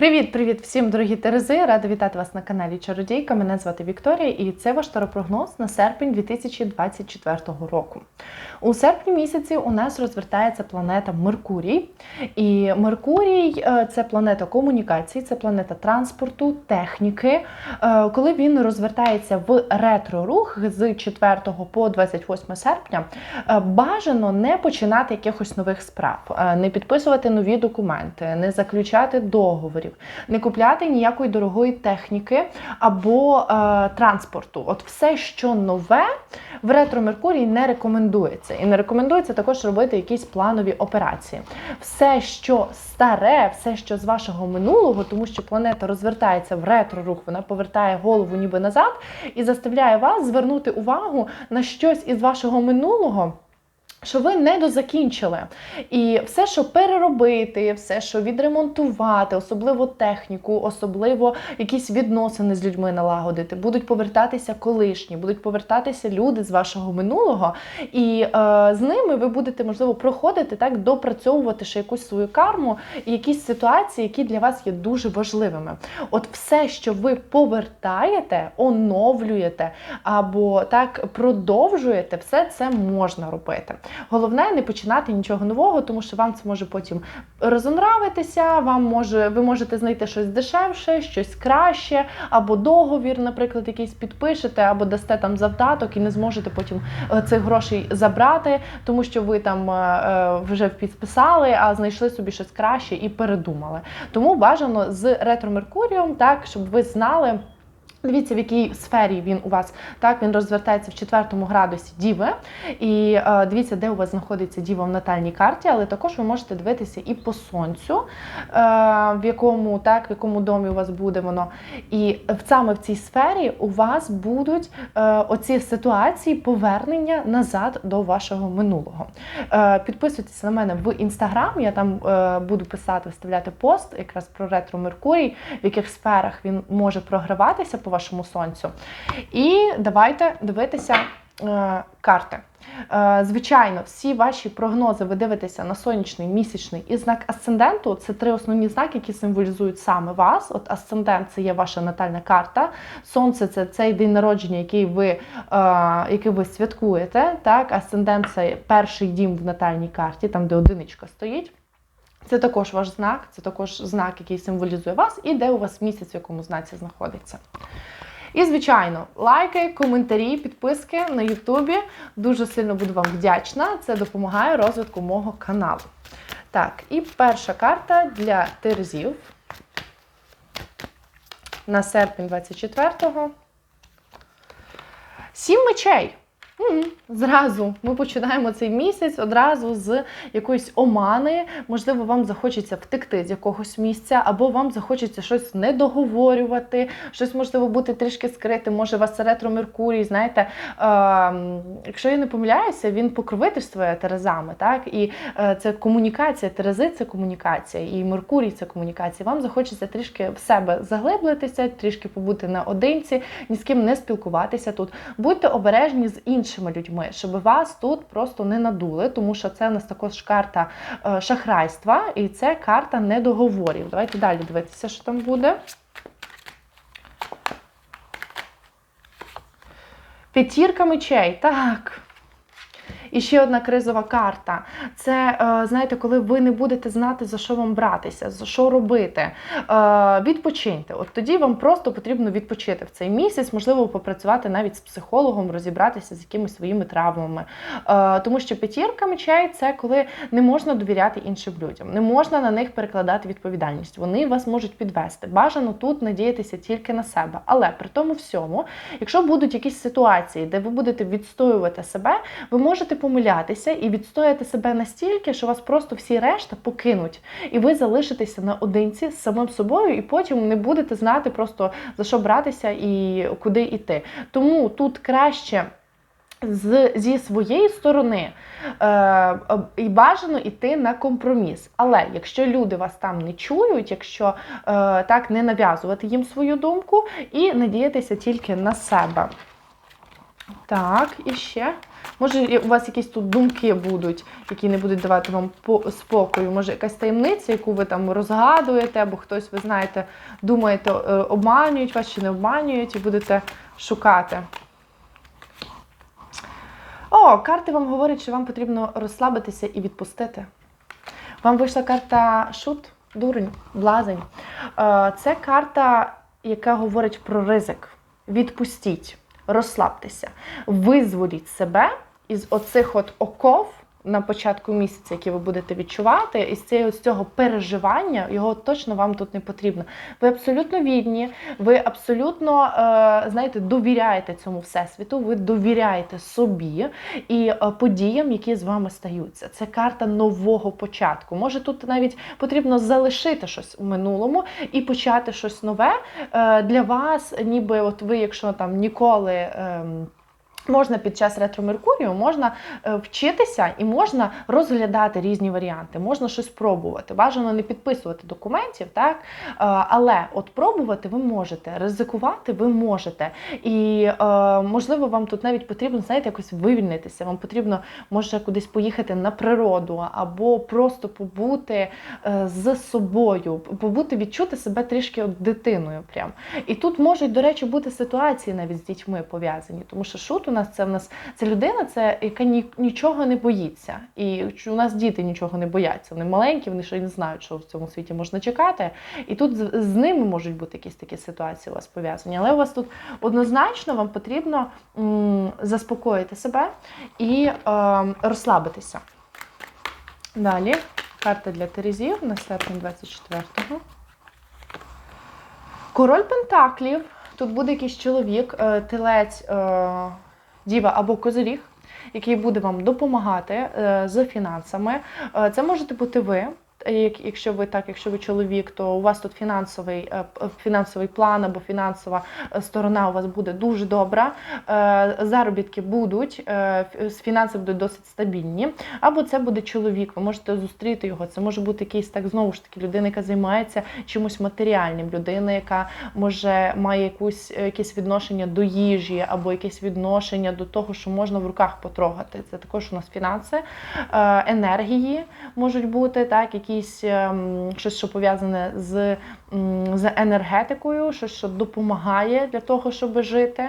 Привіт-привіт всім, дорогі Терези! Рада вітати вас на каналі Чародійка. Мене звати Вікторія, і це ваш таропрогноз на серпень 2024 року. У серпні місяці у нас розвертається планета Меркурій. І Меркурій е, це планета комунікацій, це планета транспорту, техніки. Е, Коли він розвертається в ретро-рух з 4 по 28 серпня, е, бажано не починати якихось нових справ, не підписувати нові документи, не заключати договорів, не купляти ніякої дорогої техніки або е, транспорту. От все, що нове в ретро Меркурій не рекомендується. І не рекомендується також робити якісь планові операції. Все, що старе, все, що з вашого минулого, тому що планета розвертається в ретро-рух, вона повертає голову ніби назад і заставляє вас звернути увагу на щось із вашого минулого. Що ви не дозакінчили. І все, що переробити, все, що відремонтувати, особливо техніку, особливо якісь відносини з людьми налагодити, будуть повертатися колишні, будуть повертатися люди з вашого минулого, і е, з ними ви будете, можливо, проходити так, допрацьовувати ще якусь свою карму і якісь ситуації, які для вас є дуже важливими. От все, що ви повертаєте, оновлюєте або так продовжуєте, все це можна робити. Головне не починати нічого нового, тому що вам це може потім розонравитися. Вам може, ви можете знайти щось дешевше, щось краще, або договір, наприклад, якийсь підпишете, або дасте там завдаток і не зможете потім е, цих грошей забрати, тому що ви там е, е, вже підписали, а знайшли собі щось краще і передумали. Тому бажано з ретро Меркурієм, так щоб ви знали. Дивіться, в якій сфері він у вас так він розвертається в четвертому градусі Діви. І е, дивіться, де у вас знаходиться Діва в натальній карті, але також ви можете дивитися і по сонцю, е, в якому так, в якому домі у вас буде воно. І саме в цій сфері у вас будуть е, оці ситуації повернення назад до вашого минулого. Е, підписуйтесь на мене в інстаграм. Я там е, буду писати, вставляти пост якраз про ретро Меркурій, в яких сферах він може програватися вашому сонцю. І давайте дивитися е, карти. Е, Звичайно, всі ваші прогнози ви дивитеся на сонячний, місячний і знак асценденту. Це три основні знаки, які символізують саме вас. От асцендент це є ваша натальна карта. Сонце це цей день народження, який ви, е, який ви святкуєте. Так, асцендент це перший дім в натальній карті, там де одиничка стоїть. Це також ваш знак, це також знак, який символізує вас, і де у вас місяць, в якому знаці знаходиться. І, звичайно, лайки, коментарі, підписки на Ютубі. Дуже сильно буду вам вдячна. Це допомагає розвитку мого каналу. Так, і перша карта для терезів на серпень 24-го. Сім мечей. Зразу ми починаємо цей місяць одразу з якоїсь омани. Можливо, вам захочеться втекти з якогось місця, або вам захочеться щось не договорювати, щось можливо бути трішки скритим. Може, у вас ретро Меркурій, знаєте, е, якщо я не помиляюся, він покровительствує Терезами, так? І е, це комунікація, Терези це комунікація, і Меркурій це комунікація. Вам захочеться трішки в себе заглиблитися, трішки побути наодинці, ні з ким не спілкуватися тут. Будьте обережні з іншими людьми, щоб вас тут просто не надули, тому що це у нас також карта е, шахрайства, і це карта недоговорів. Давайте далі дивитися, що там буде. П'ятірка мечей, так. І ще одна кризова карта. Це, е, знаєте, коли ви не будете знати, за що вам братися, за що робити. Е, Відпочиньте. От тоді вам просто потрібно відпочити в цей місяць, можливо, попрацювати навіть з психологом, розібратися з якимись своїми травмами. Е, Тому що п'ятірка мечей це коли не можна довіряти іншим людям, не можна на них перекладати відповідальність. Вони вас можуть підвести. Бажано тут надіятися тільки на себе. Але при тому всьому, якщо будуть якісь ситуації, де ви будете відстоювати себе, ви можете помилятися і відстояти себе настільки, що вас просто всі решта покинуть, і ви залишитеся наодинці з самим собою, і потім не будете знати просто за що братися і куди йти. Тому тут краще. З, зі своєї сторони е, і бажано йти на компроміс. Але якщо люди вас там не чують, якщо е, так не нав'язувати їм свою думку і надіятися тільки на себе. Так, і ще Може, у вас якісь тут думки будуть, які не будуть давати вам спокою. Може, якась таємниця, яку ви там розгадуєте, або хтось, ви знаєте, думаєте, е, обманюють вас чи не обманюють, і будете шукати. О, карти вам говорять, що вам потрібно розслабитися і відпустити. Вам вийшла карта шут, дурень, блазень. Е, Це карта, яка говорить про ризик. Відпустіть, розслабтеся, визволіть себе із оцих от оков на початку місяця, які ви будете відчувати, із цього, з цього переживання, його точно вам тут не потрібно. Ви абсолютно вільні, ви абсолютно е, знаєте, довіряєте цьому всесвіту, ви довіряєте собі і е, подіям, які з вами стаються. Це карта нового початку. Може, тут навіть потрібно залишити щось у минулому і почати щось нове Е, для вас, ніби от ви, якщо там ніколи. ем, Можна під час ретро Меркурію можна е, вчитися і можна розглядати різні варіанти, можна щось пробувати. Бажано не підписувати документів, так Е, але от пробувати ви можете, ризикувати ви можете. І е, можливо, вам тут навіть потрібно знаєте, якось вивільнитися. Вам потрібно може кудись поїхати на природу, або просто побути з собою, побути, відчути себе трішки дитиною. Прям. І тут можуть, до речі, бути ситуації навіть з дітьми пов'язані, тому що шут у нас це в нас це людина, це яка ні, нічого не боїться. І у нас діти нічого не бояться. Вони маленькі, вони ще не знають, що в цьому світі можна чекати. І тут з, з ними можуть бути якісь такі ситуації у вас пов'язані. Але у вас тут однозначно вам потрібно м, заспокоїти себе і е, розслабитися. Далі карта для Терезів на серпень 24-го. Король Пентаклів. Тут буде якийсь чоловік, е, телець, е, діва або козиріг, який буде вам допомагати е, з фінансами. Е, Це можете бути ви. Е, як- Якщо ви так, якщо ви чоловік, то у вас тут фінансовий, е, фінансовий план або фінансова е, сторона у вас буде дуже добра. Заробітки будуть, фінанси будуть досить стабільні. Або це буде чоловік, ви можете зустріти його. Це може бути якийсь так знову ж таки людина, яка займається чимось матеріальним, людина, яка може має якусь якесь відношення до їжі, або якесь відношення до того, що можна в руках потрогати. Це також у нас фінанси, енергії можуть бути, так, якісь ем, щось, що пов'язане з, з енергетикою, щось, що допомагає для того, щоб жити.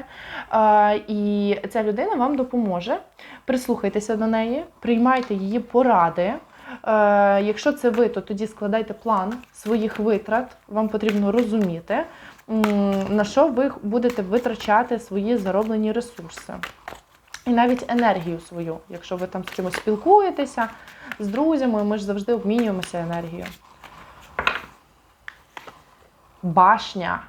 Е, І ця людина вам допоможе. Прислухайтеся до неї, приймайте її поради. Е, Якщо це ви, то тоді складайте план своїх витрат. Вам потрібно розуміти, на що ви будете витрачати свої зароблені ресурси. І навіть енергію свою. Якщо ви там з кимось спілкуєтеся, з друзями, ми ж завжди обмінюємося енергією. Башня.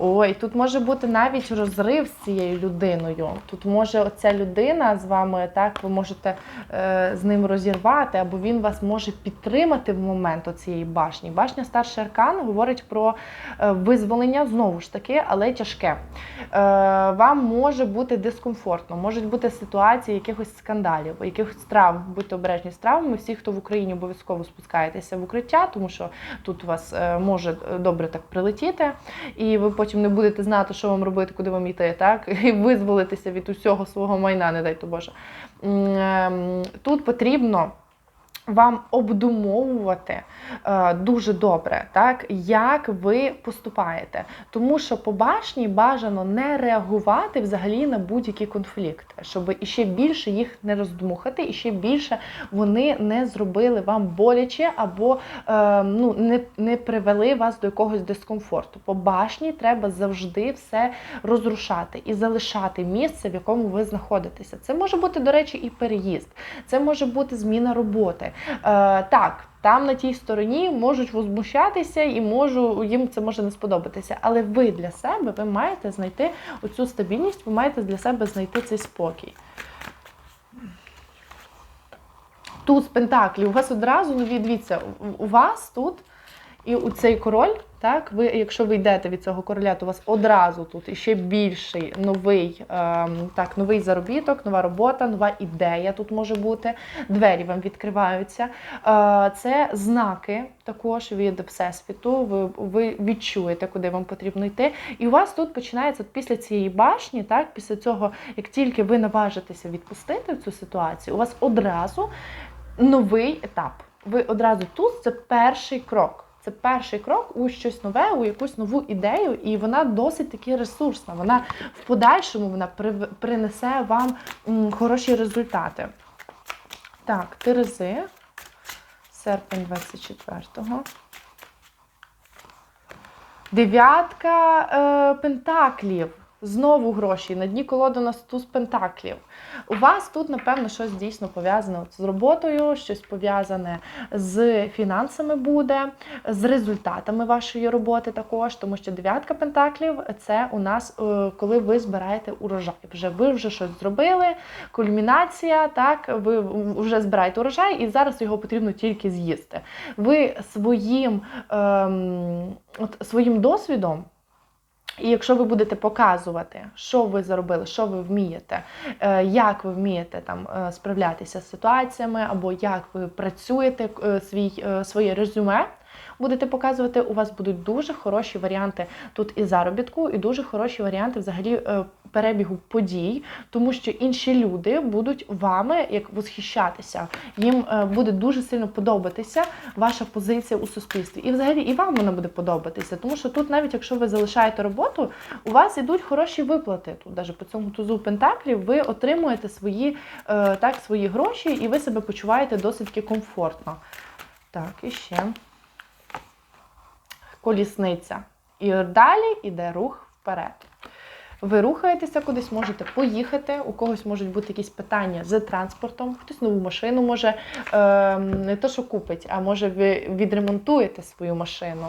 Ой, тут може бути навіть розрив з цією людиною. Тут може оця людина з вами, так, ви можете е, з ним розірвати, або він вас може підтримати в момент цієї башні. Башня старший аркан говорить про е, визволення, знову ж таки, але тяжке. Е, вам може бути дискомфортно, можуть бути ситуації якихось скандалів, якихось травм. Будьте обережні з травмами. Всі, хто в Україні обов'язково спускаєтеся в укриття, тому що тут у вас е, може е, добре так прилетіти, і ви потім не будете знати, що вам робити, куди вам йти, так? І визволитися від усього свого майна, не дай то Боже. Ем, Тут потрібно. Вам обдумовувати е, дуже добре, так як ви поступаєте, тому що по башні бажано не реагувати взагалі на будь-які конфлікти, щоб іще більше їх не роздмухати, і ще більше вони не зробили вам боляче або е, ну не, не привели вас до якогось дискомфорту. По башні треба завжди все розрушати і залишати місце, в якому ви знаходитеся. Це може бути, до речі, і переїзд, це може бути зміна роботи. Е, так, там на тій стороні можуть возмущатися і можу, їм це може не сподобатися. Але ви для себе ви маєте знайти оцю стабільність, ви маєте для себе знайти цей спокій. Тут з Пентаклі, у вас одразу, ну, дивіться, у вас тут І у цей король, так, ви, якщо ви йдете від цього короля, то у вас одразу тут іще більший новий, ем, так, новий заробіток, нова робота, нова ідея тут може бути. Двері вам відкриваються. Е, це знаки також від Всесвіту. Ви, ви відчуєте, куди вам потрібно йти. І у вас тут починається от після цієї башні, так, після цього, як тільки ви наважитеся відпустити цю ситуацію, у вас одразу новий етап. Ви одразу тут це перший крок. Це перший крок у щось нове, у якусь нову ідею, і вона досить таки ресурсна. Вона в подальшому вона принесе вам хороші результати. Так, Терези. Серпень 24-го. Дев'ятка е, пентаклів. Знову гроші. На дні колоди у нас туз пентаклів. У вас тут, напевно, щось дійсно пов'язане з роботою, щось пов'язане з фінансами буде, з результатами вашої роботи також, тому що дев'ятка пентаклів це у нас е, коли ви збираєте урожай. Вже ви вже щось зробили, кульмінація, так, ви вже збираєте урожай, і зараз його потрібно тільки з'їсти. Ви своїм, ем, от, своїм досвідом. І якщо ви будете показувати, що ви заробили, що ви вмієте, е, як ви вмієте там е, справлятися з ситуаціями, або як ви працюєте е, свій, своє резюме, будете показувати, у вас будуть дуже хороші варіанти тут і заробітку, і дуже хороші варіанти взагалі е, перебігу подій, тому що інші люди будуть вами як восхищатися. Їм е, буде дуже сильно подобатися ваша позиція у суспільстві. І взагалі і вам вона буде подобатися, тому що тут, навіть якщо ви залишаєте роботу, у вас ідуть хороші виплати. Тут, навіть по цьому тузу пентаклів, ви отримуєте свої, е, так, свої гроші, і ви себе почуваєте досить комфортно. Так, і ще колісниця. І далі йде рух вперед. Ви рухаєтеся кудись, можете поїхати, у когось можуть бути якісь питання з транспортом, хтось нову машину може е, не то, що купить, а може ви відремонтуєте свою машину.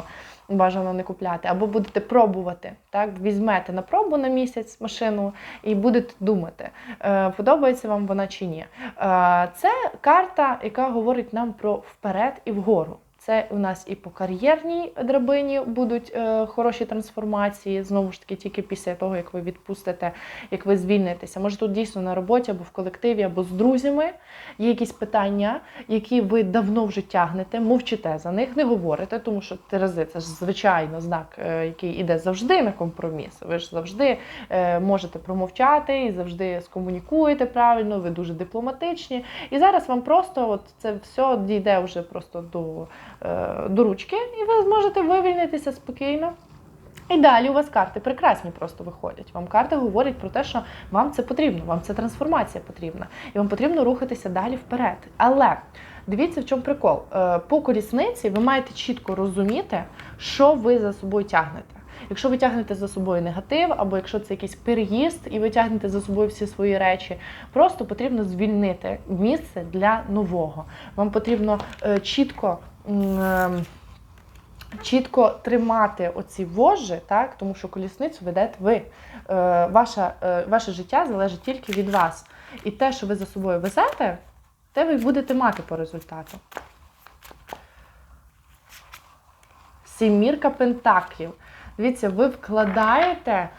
Бажано не купляти, або будете пробувати. Так, візьмете на пробу на місяць машину і будете думати, е, подобається вам вона чи ні. Е, це карта, яка говорить нам про вперед і вгору. Це у нас і по кар'єрній драбині будуть е, хороші трансформації. Знову ж таки, тільки після того, як ви відпустите, як ви звільнитеся. Може тут дійсно на роботі або в колективі, або з друзями є якісь питання, які ви давно вже тягнете, мовчите за них, не говорите, тому що Терези це ж звичайно знак, е, який іде завжди на компроміс. Ви ж завжди е, можете промовчати і завжди скомунікуєте правильно, ви дуже дипломатичні. І зараз вам просто от це все дійде вже просто до, до ручки, і ви зможете вивільнитися спокійно. І далі у вас карти прекрасні просто виходять. Вам карти говорять про те, що вам це потрібно, вам ця трансформація потрібна, і вам потрібно рухатися далі вперед. Але дивіться, в чому прикол. Е, По колісниці ви маєте чітко розуміти, що ви за собою тягнете. Якщо ви тягнете за собою негатив, або якщо це якийсь переїзд, і ви тягнете за собою всі свої речі, просто потрібно звільнити місце для нового. Вам потрібно е, чітко. Ем, Чітко тримати оці вожжі, так, тому що колісницю ведете ви. Е, ваша, е, ваше життя залежить тільки від вас. І те, що ви за собою везете, те ви будете мати по результату. Сімірка пентаклів. Дивіться, ви вкладаєте, е,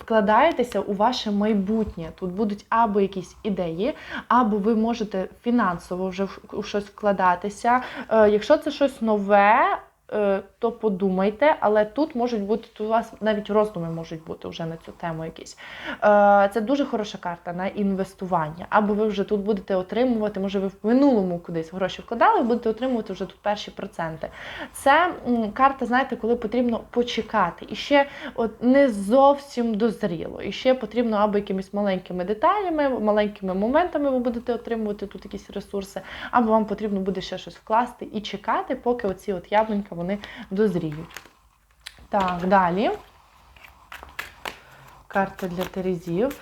вкладаєтеся у ваше майбутнє. Тут будуть або якісь ідеї, або ви можете фінансово вже в- щось вкладатися. Е, якщо це щось нове, е, то подумайте, але тут можуть бути, у вас навіть роздуми можуть бути вже на цю тему якісь. Е, Це дуже хороша карта на інвестування. Або ви вже тут будете отримувати, може, ви в минулому кудись гроші вкладали, ви будете отримувати вже тут перші проценти. Це карта, знаєте, коли потрібно почекати. І ще от не зовсім дозріло. І ще потрібно або якимись маленькими деталями, маленькими моментами ви будете отримувати тут якісь ресурси, або вам потрібно буде ще щось вкласти і чекати, поки оці от яблунька вони дозріють. Так, далі. Карта для Терезів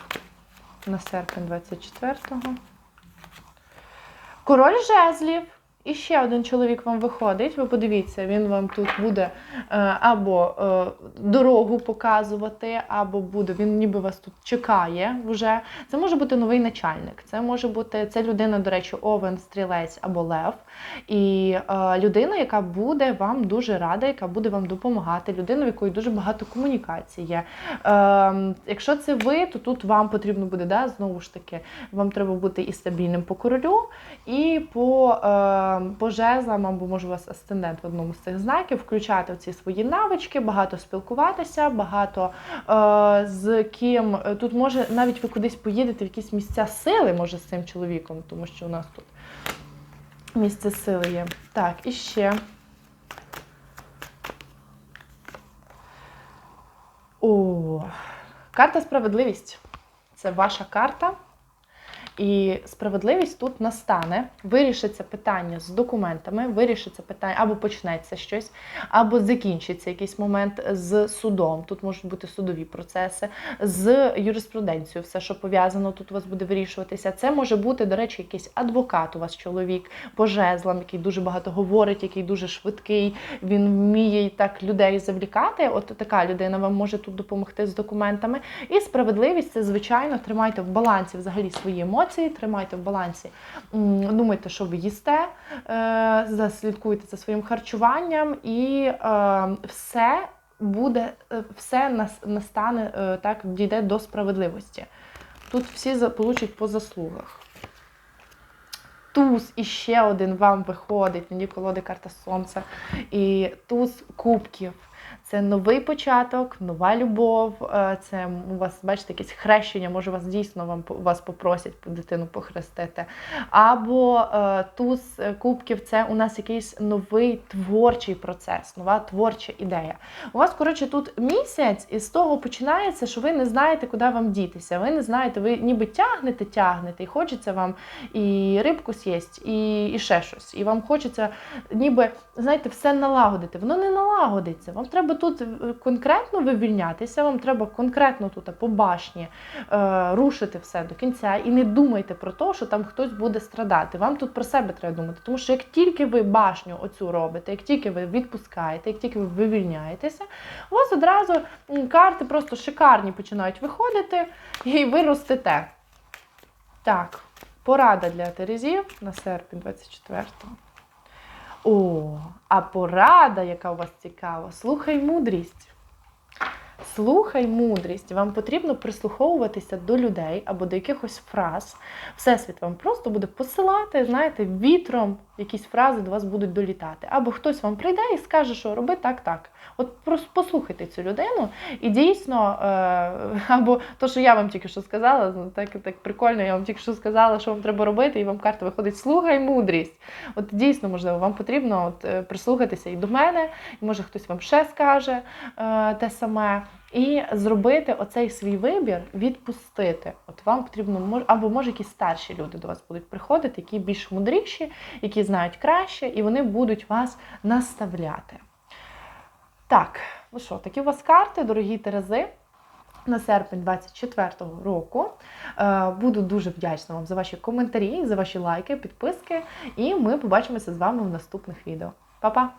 на серпень 24-го. Король жезлів. І ще один чоловік вам виходить. Ви подивіться, він вам тут буде е, або е, дорогу показувати, або буде він ніби вас тут чекає вже. Це може бути новий начальник. Це може бути це людина, до речі, овен, стрілець або лев. І е, людина, яка буде вам дуже рада, яка буде вам допомагати. Людина, в якої дуже багато комунікацій є. Якщо це ви, то тут вам потрібно буде да, знову ж таки, вам треба бути і стабільним по королю, і по, по жезлам, або може у вас асцендент в одному з цих знаків, включати в ці свої навички, багато спілкуватися, багато е, з ким. е, Тут може навіть ви кудись поїдете в якісь місця сили, може, з цим чоловіком, тому що у нас тут місце сили є. Так, і ще. О, карта справедливість. Це ваша карта. І справедливість тут настане, вирішиться питання з документами, вирішиться питання, або почнеться щось, або закінчиться якийсь момент з судом. Тут можуть бути судові процеси, з юриспруденцією, все, що пов'язано, тут у вас буде вирішуватися. Це може бути, до речі, якийсь адвокат, у вас чоловік по жезлам, який дуже багато говорить, який дуже швидкий, він вміє так людей завлікати. От така людина вам може тут допомогти з документами. І справедливість це, звичайно, тримайте в балансі взагалі свої емоції, тримайте в балансі. Думайте, що ви їсте, е, заслідкуйте за своїм харчуванням, і е, все буде, е, все настане так, дійде до справедливості. Тут всі получать по заслугах. Туз і ще один вам виходить, мені колоди карта сонця. І туз кубків. Це новий початок, нова любов. е, Це у вас, бачите, якесь хрещення, може вас дійсно вам вас попросять дитину похрестити. Або е, туз е, кубків це у нас якийсь новий творчий процес, нова творча ідея. У вас, коротше, тут місяць, і з того починається, що ви не знаєте, куди вам дітися. Ви не знаєте, ви ніби тягнете, тягнете, і хочеться вам і рибку з'їсть, і, і ще щось. І вам хочеться, ніби, знаєте, все налагодити. Воно не налагодиться. Вам треба тут е, конкретно вивільнятися, вам треба конкретно тут по башні е, рушити все до кінця. І не думайте про те, що там хтось буде страдати. Вам тут про себе треба думати. Тому що як тільки ви башню оцю робите, як тільки ви відпускаєте, як тільки ви вивільняєтеся, у вас одразу карти просто шикарні починають виходити, і ви ростете. Так, порада для Терезів на серпень 24-го. О, а порада, яка у вас цікава, слухай мудрість. Слухай мудрість. Вам потрібно прислуховуватися до людей або до якихось фраз. Всесвіт вам просто буде посилати, знаєте, вітром якісь фрази до вас будуть долітати. Або хтось вам прийде і скаже, що роби так, так. От просто послухайте цю людину, і дійсно, е, або то, що я вам тільки що сказала, ну, так, так прикольно, я вам тільки що сказала, що вам треба робити, і вам карта виходить слухай мудрість. От дійсно, можливо, вам потрібно от, е, прислухатися і до мене, і може хтось вам ще скаже е, те саме. І зробити оцей свій вибір, відпустити. От вам потрібно або може якісь старші люди до вас будуть приходити, які більш мудріші, які знають краще, і вони будуть вас наставляти. Так, ну що, такі у вас карти, дорогі Терези. На серпень 24-го року Е, буду дуже вдячна вам за ваші коментарі, за ваші лайки, підписки. І ми побачимося з вами в наступних відео. Па-па!